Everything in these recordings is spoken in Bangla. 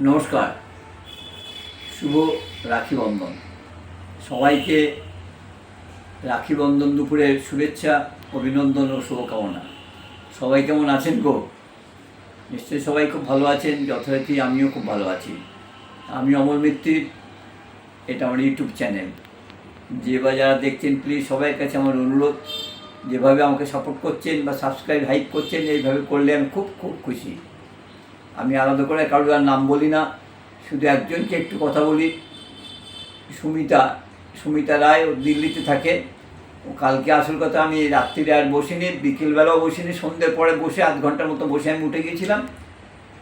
নমস্কার। শুভ রাখি বন্ধন। সবাইকে রাখি বন্ধন দুপুরের শুভেচ্ছা, অভিনন্দন ও শুভকামনা। সবাই কেমন আছেন গো? নিশ্চয়ই সবাই খুব ভালো আছেন, যথারীতি আমিও খুব ভালো আছি। আমি অমর মিত্তির এটা আমার ইউটিউব চ্যানেল। যে বা যারা দেখছেন প্লিজ সবাইয়ের কাছে আমার অনুরোধ, যেভাবে আমাকে সাপোর্ট করছেন বা সাবস্ক্রাইব হাইপ করছেন, এইভাবে করলে আমি খুব খুব খুশি। আমি আলাদা করে কারোর আর নাম বলি না, শুধু একজনকে একটু কথা বলি। সুমিতা সুমিতা রায় ও দিল্লিতে থাকে। ও কালকে আসল কথা, আমি রাত্রিরে আর বসিনি, বিকেলবেলাও বসিনি, সন্ধ্যের পরে বসে আধ ঘণ্টার মতো বসে আমি উঠে গিয়েছিলাম।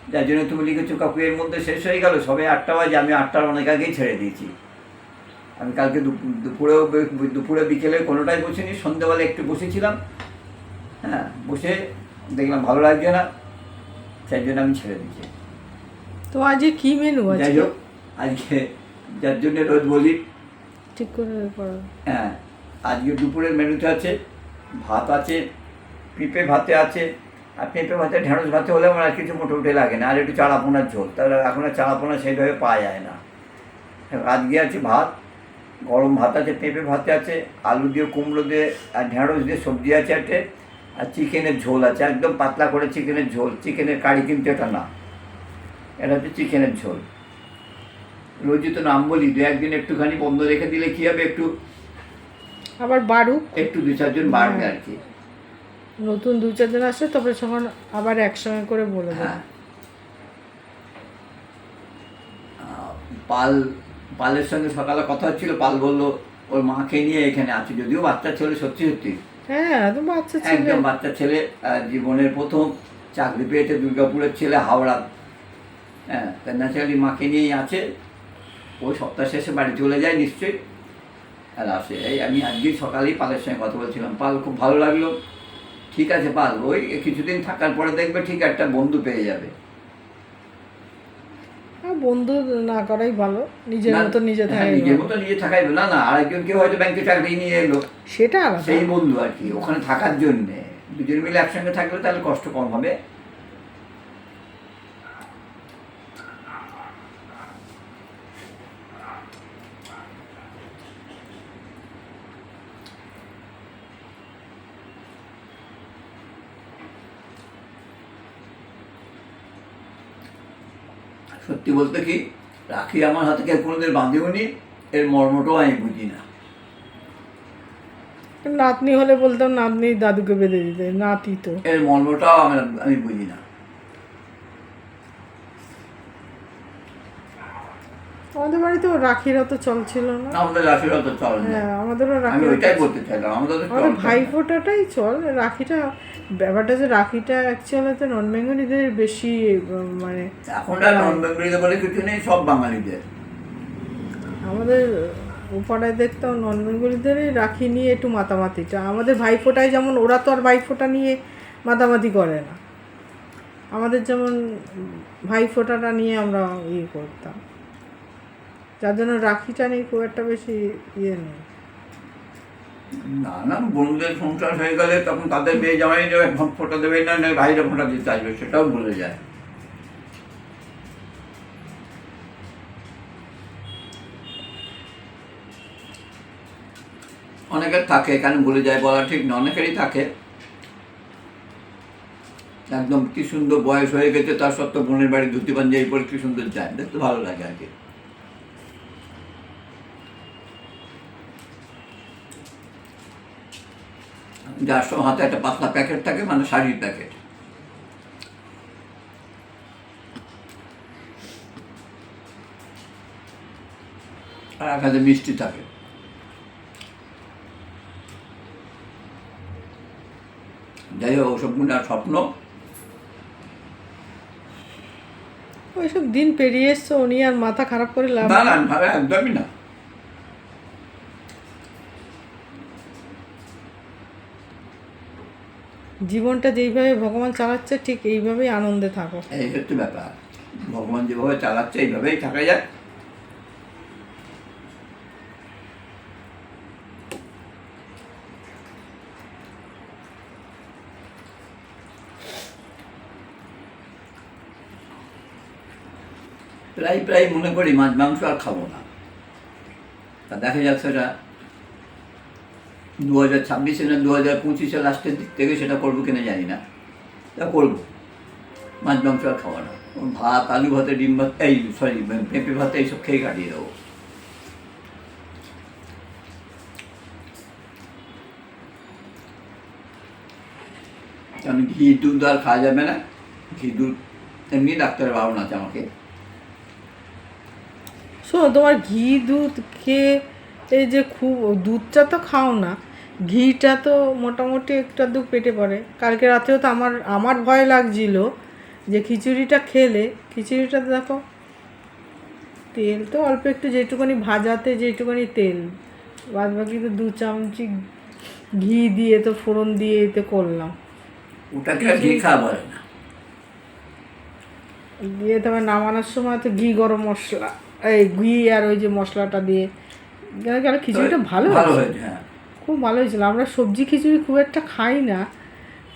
যার জন্য তুমি লিখেছো, কাকু, এর মধ্যে শেষ হয়ে গেল, সবে আটটা বাজে, আমি আটটার অনেক আগেই ছেড়ে দিয়েছি। আমি কালকে দুপ- দুপুরেও দুপুরে বিকেলে কোনোটাই বসিনি, সন্ধ্যেবেলা একটু বসেছিলাম। হ্যাঁ বসে দেখলাম, ভালো লাগছে না। সেই জন্য আমি ছেড়ে দিয়েছি। তো আজকে কি মেনু আছে যাই হোক আজকে যার জন্য রোজ বলি ঠিক করে পড়ো হ্যাঁ আজকে দুপুরের মেনুতে আছে ভাত আছে পেঁপে ভাতে আছে আর পেঁপে ভাতে ঢেঁড়স ভাতে হলে আমার আর কিছু মোটামুটি লাগে না আর একটু চাড়াপোনার ঝোল। তাহলে এখন আর চাড়াপোনা সেইভাবে পাওয়া যায় না। আজকে আছে ভাত গরম ভাত আছে পেঁপে ভাতে আছে আলু দিয়ে কুমড়ো দিয়ে আর ঢেঁড়স দিয়ে সবজি আছে একটা। আর চিকেনের ঝোল আছে একদম পাতলা করে চিকেনের ঝোল চিকেনের কারি কিন্তু এটা না। এটা হচ্ছে চিকেনের ঝোল। রোজই তো নাম বলি দু একদিন একটুখানি বন্ধ রেখে দিলে কী হবে একটু? আবার বাড়ু? একটু দু চারজন বাড়বে আর কি। নতুন দু চারজন আসলে তারপরে তখন আবার একসঙ্গে করে বলে হ্যাঁ। পাল পালের সঙ্গে সকালে কথা হচ্ছিল পাল বলল ওর মাকে নিয়ে এখানে আছে যদিও বাচ্চা ছেলে সত্যি সত্যি। হ্যাঁ তো বাচ্চা ছেলে। একদম বাচ্চা ছেলে জীবনের প্রথম চাকরি পেয়েছে দুর্গাপুরের ছেলে হাওড়া। হ্যাঁ ন্যাচারালি মাকে নিয়েই আছে। ওই সপ্তাহ শেষে বাড়ি চলে যায় নিশ্চয়ই। আর আসে, এই আমি আজকেই সকালেই পালের সঙ্গে কথা বলছিলাম। পাল, খুব ভালো লাগল। ঠিক আছে, পাল, ওই কিছুদিন থাকার পরে দেখবে ঠিক একটা বন্ধু পেয়ে যাবে। বন্ধু না করাই ভালো। নিজের না, মতো নিজে হ্যাঁ, থাকাই নিজের মতো নিজে থাকাই ভালো। না না আরেকজন কেউ হয়তো ব্যাংকে চাকরি নিয়ে এলো। সেটা সেই বন্ধু আর কি ওখানে থাকার জন্যে। দুজন মিলে একসঙ্গে থাকলে তাহলে কষ্ট কম হবে। সত্যি বলতে কি রাখি আমার হাতে কেউ কোনোদিন বাঁধেওনি এর মর্মটাও আমি বুঝি না। নাতনি হলে বলতাম নাতনি দাদুকে বেঁধে দিতে নাতি তো। এর মর্মটাও আমি আমি বুঝি না। আমাদের বাড়িতেও রাখির অত চল ছিল না। আমাদের রাখির অত চল হ্যাঁ আমাদেরও আমি রাখির ওইটাই বলতে চাইলাম আমাদের আমাদের চল। ভাই ফোটাটাই চল রাখিটা ব্যাপারটা যে রাখিটা অ্যাকচুয়ালি তো নন বেঙ্গলিদের বেশি মানে এখন আর নন বেঙ্গলিদের বলে কিছু নেই সব বাঙালিদের। আমাদের ওপাড়ায় দেখতাম নন বেঙ্গলিদেরই রাখি নিয়ে একটু মাতামাতিটা। আমাদের ভাইফোঁটায় যেমন ওরা তো আর ভাইফোঁটা নিয়ে মাতামাতি করে না। আমাদের যেমন ভাইফোঁটাটা নিয়ে আমরা ইয়ে করতাম। যার জন্য রাখিটা নিয়ে খুব একটা বেশি ইয়ে নেই। না না বন্ধুদের সংসার হয়ে গেলে তখন তাদের মেয়ে জামাই দেবে ফোটা দেবে, না ভাইরা ফোটা দিতে আসবে, সেটাও ভুলে যায়। অনেকের থাকে, এখানে ভুলে যায়, বলা ঠিক না, অনেকেরই থাকে। একদম কি সুন্দর বয়স হয়ে গেছে, তার সত্ত্বেও বোনের বাড়ি ধুতি পাঞ্জাবি পরে কি সুন্দর যায়, দেখতে ভালো লাগে আর কি। যার হাতে একটা পাতলা প্যাকেট থাকে মানে শাড়ির প্যাকেট। আর এক হাতে মিষ্টি থাকে। যাই হোক ওসব গুণ আর স্বপ্ন। ওইসব দিন পেরিয়ে এসছে উনি আর মাথা খারাপ করে লাভ না না একদমই না। জীবনটা যেইভাবে ভগবান চালাচ্ছে, ঠিক এইভাবেই আনন্দে থাকো। এই হচ্ছে ব্যাপার। ভগবান যেভাবে চালাচ্ছে, এইভাবেই থাকা যায়। প্রায় প্রায় মনে করি মাছ, মাংস আর খাব না। তা দেখা যাক সেটা দু হাজার ছাব্বিশে না দু হাজার পঁচিশে লাস্টের দিক থেকে সেটা করব কিনা জানি না। তা করব। মাছ, মাংস আর খাব না। ভাত, আলু ভাতে, ডিম ভাত, এই সরি, পেঁপে ভাতে এইসব খেয়ে কাটিয়ে দেবো। কারণ ঘি, দুধ আর খাওয়া যাবে না। ঘি, দুধ এমনি ডাক্তারের বারণ আছে আমাকে। শোনো, তোমার ঘি, দুধ, খেয়ে এই যে খুব দুধটা তো খাও না। ঘিটা তো মোটামুটি একটু আধটু পেটে পড়ে। কালকে রাতেও তো আমার আমার ভয় লাগছিল যে খিচুড়িটা খেলে খিচুড়িটা দেখো তেল তো অল্প একটু যেটুকুনি ভাজাতে যেটুকুনি তেল বাদ বাকি তো দু চামচি ঘি দিয়ে তো ফোড়ন দিয়ে এতে করলাম। ওটাকে ঘি বলে না। দিয়ে তবে নামানোর সময় তো ঘি গরম মশলা এই ঘি আর ওই যে মশলাটা দিয়ে খিচুড়িটা ভালো হয়েছে হ্যাঁ। খুব ভালো হয়েছিল। আমরা সবজি খিচুড়ি খুব একটা খাই না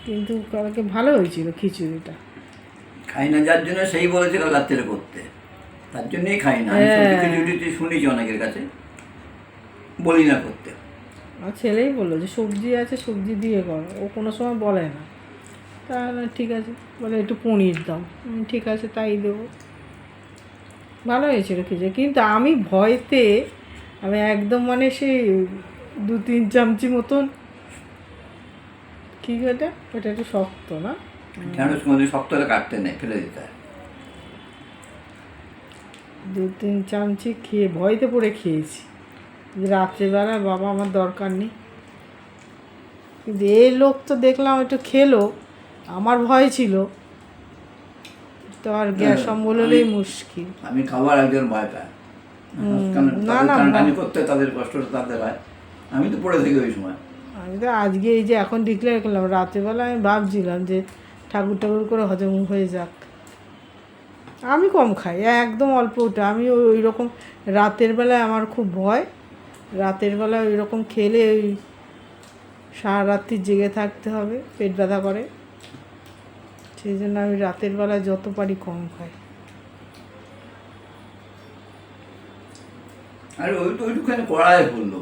কিন্তু কালকে ভালো হয়েছিল খিচুড়িটা। খাই না যার জন্য সেই বলেছে কাল রাত্রে করতে। তার জন্যই খাই না। হ্যাঁ। শুনেছি অনেকের কাছে। বলি না করতে। আমার ছেলেই বলল যে সবজি আছে সবজি দিয়ে করো। ও কোনো সময় বলে না। তাহলে ঠিক আছে। বলে একটু পনির দাও। ঠিক আছে তাই দেবো। ভালো হয়েছিল খিচুড়ি। কিন্তু আমি ভয়তে আমি একদম মানে সেই দু তিন চামচি মতন। কী ওটা ওটা একটু শক্ত না? ঢেঁড়স শক্ত হলে কাটতে নেই ফেলে দিতে হয়। দু তিন চামচি খেয়ে ভয়তে পড়ে খেয়েছি। রাত্রেবেলা বাবা আমার দরকার নেই। কিন্তু এই লোক তো দেখলাম একটু খেলো আমার ভয় ছিল। তো আর গ্যাস হ্যাঁ, অম্বল হলেই মুশকিল। আমি খাবার একজন ভয় পাই না, না, করতে তাদের কষ্টটা তাদের হয়। আমি তো পড়ে থাকি ওই সময়। আমি তো আজকে এই যে এখন ডিক্লেয়ার করলাম রাত্রেবেলা আমি ভাবছিলাম যে ঠাকুর ঠাকুর করে হজম হয়ে যাক। আমি কম খাই একদম অল্প ওটা। আমি ওই ওই রকম রাতের বেলায় আমার খুব ভয়। রাতের বেলায় ওই রকম খেলে ওই সারা রাত্রি জেগে থাকতে হবে পেট ব্যথা করে। সেই জন্য আমি রাতের বেলায় যত পারি কম খাই। আর ওইটুখানি কড়াই পড়ল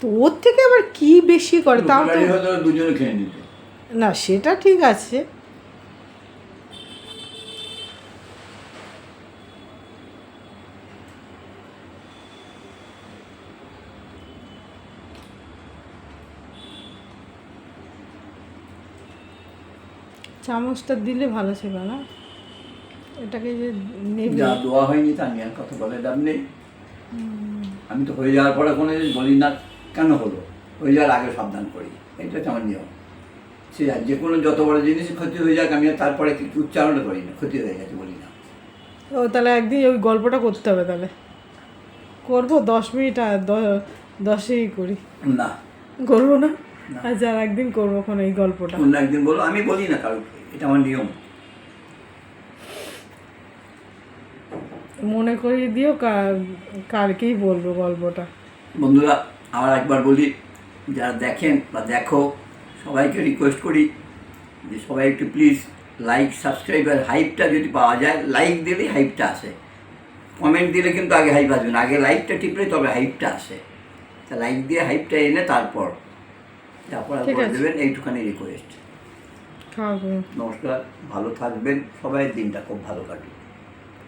তো ওর থেকে আবার কি বেশি করে? তাও তো দুজনে খেয়ে নিত। না সেটা ঠিক আছে। চামচটা দিলে ভালো ছিল না? এটাকে যে নেবে যা দোয়া হয়নি তা নিয়ে আর কথা বলে লাভ নেই। আমি তো হয়ে যাওয়ার পরে কোনো বলি না কেন হলো? হয়ে যাওয়ার আগে সাবধান করি। এটা হচ্ছে আমার নিয়ম। সে আর যে কোনো যত বড় জিনিস ক্ষতি হয়ে যাক আমি আর তারপরে কিছু উচ্চারণ করি না ক্ষতি হয়ে গেছে বলি না। ও তাহলে একদিন ওই গল্পটা করতে হবে তাহলে। করব দশ মিনিট আর দশেই করি। না। করব না? আচ্ছা আর একদিন করব এখন এই গল্পটা। অন্য একদিন বলো আমি বলি না কারোকে এটা আমার নিয়ম। মনে করিয়ে দিও কার কারকেই বলব গল্পটা। বন্ধুরা আবার একবার বলি যারা দেখেন বা দেখো সবাইকে রিকোয়েস্ট করি যে সবাই একটু প্লিজ লাইক সাবস্ক্রাইব আর হাইপটা যদি পাওয়া যায় লাইক দিলেই হাইপটা আসে। কমেন্ট দিলে কিন্তু আগে হাইপ আসবে না আগে লাইকটা টিপলে তবে হাইপটা আসে। তা লাইক দিয়ে হাইপটা এনে তারপর তারপর করে দেবেন এইটুখানি রিকোয়েস্ট নমস্কার ভালো থাকবেন সবাই দিনটা খুব ভালো কাটুক।